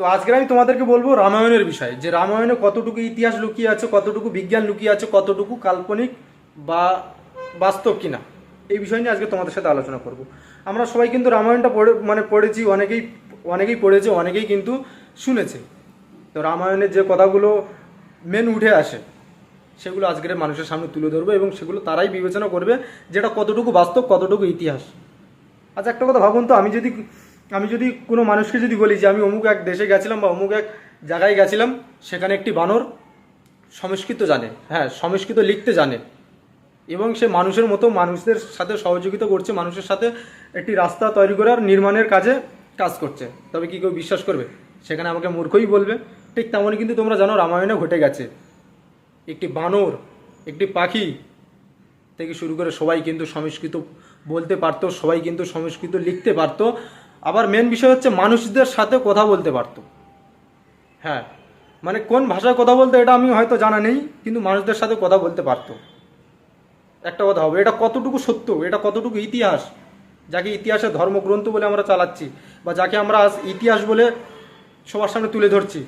তো আজকে আমি তোমাদেরকে বলব রামায়ণের বিষয়ে, যে রামায়ণে কতটুকু ইতিহাস লুকিয়ে আছে, কতটুকু বিজ্ঞান লুকিয়ে আছে, কতটুকু কাল্পনিক বা বাস্তব কিনা, এই বিষয় নিয়ে আজকে তোমাদের সাথে আলোচনা করব। আমরা সবাই কিন্তু রামায়ণটা পড়ে মানে পড়েছি, অনেকেই অনেকেই পড়েছে, অনেকেই কিন্তু শুনেছে। তো রামায়ণের যে কথাগুলো মেন উঠে আসে, সেগুলো আজকের মানুষের সামনে তুলে ধরবো এবং সেগুলো তারাই বিবেচনা করবে যেটা কতটুকু বাস্তব, কতটুকু ইতিহাস। আচ্ছা একটা কথা ভাবুন তো, আমি যদি আমি যদি কোনো মানুষকে যদি বলি যে আমি অমুক এক দেশে গেছিলাম বা অমুক এক জায়গায় গেছিলাম, সেখানে একটি বানর সংস্কৃত জানে হ্যাঁ সংস্কৃত লিখতে জানে এবং সে মানুষের মতো মানুষদের সাথে সহযোগিতা করছে, মানুষের সাথে একটি রাস্তা তৈরি করার নির্মাণের কাজে কাজ করছে। তবে কি কেউ বিশ্বাস করবে? সেখানে আমাকে মূর্খই বলবে। ঠিক তেমনই কিন্তু তোমরা জানো রামায়ণে ঘটে গেছে। একটি বানর, একটি পাখি থেকে শুরু করে সবাই কিন্তু সংস্কৃত বলতে পারতো, সবাই কিন্তু সংস্কৃত লিখতে পারতো। আবার মেন বিষয় হচ্ছে মানুষদের সাথে কথা বলতে পারত। হ্যাঁ মানে কোন ভাষায় কথা বলতে এটা আমি হয়তো জানা নেই, কিন্তু মানুষদের সাথে কথা বলতে পারত। একটা কথা হবে, এটা কতটুকু সত্য, এটা কতটুকু ইতিহাস, যাকে ইতিহাসে ধর্মগ্রন্থ বলে আমরা চালাচ্ছি, বা যাকে আমরা আজ ইতিহাস বলে সবার সামনে তুলে ধরছি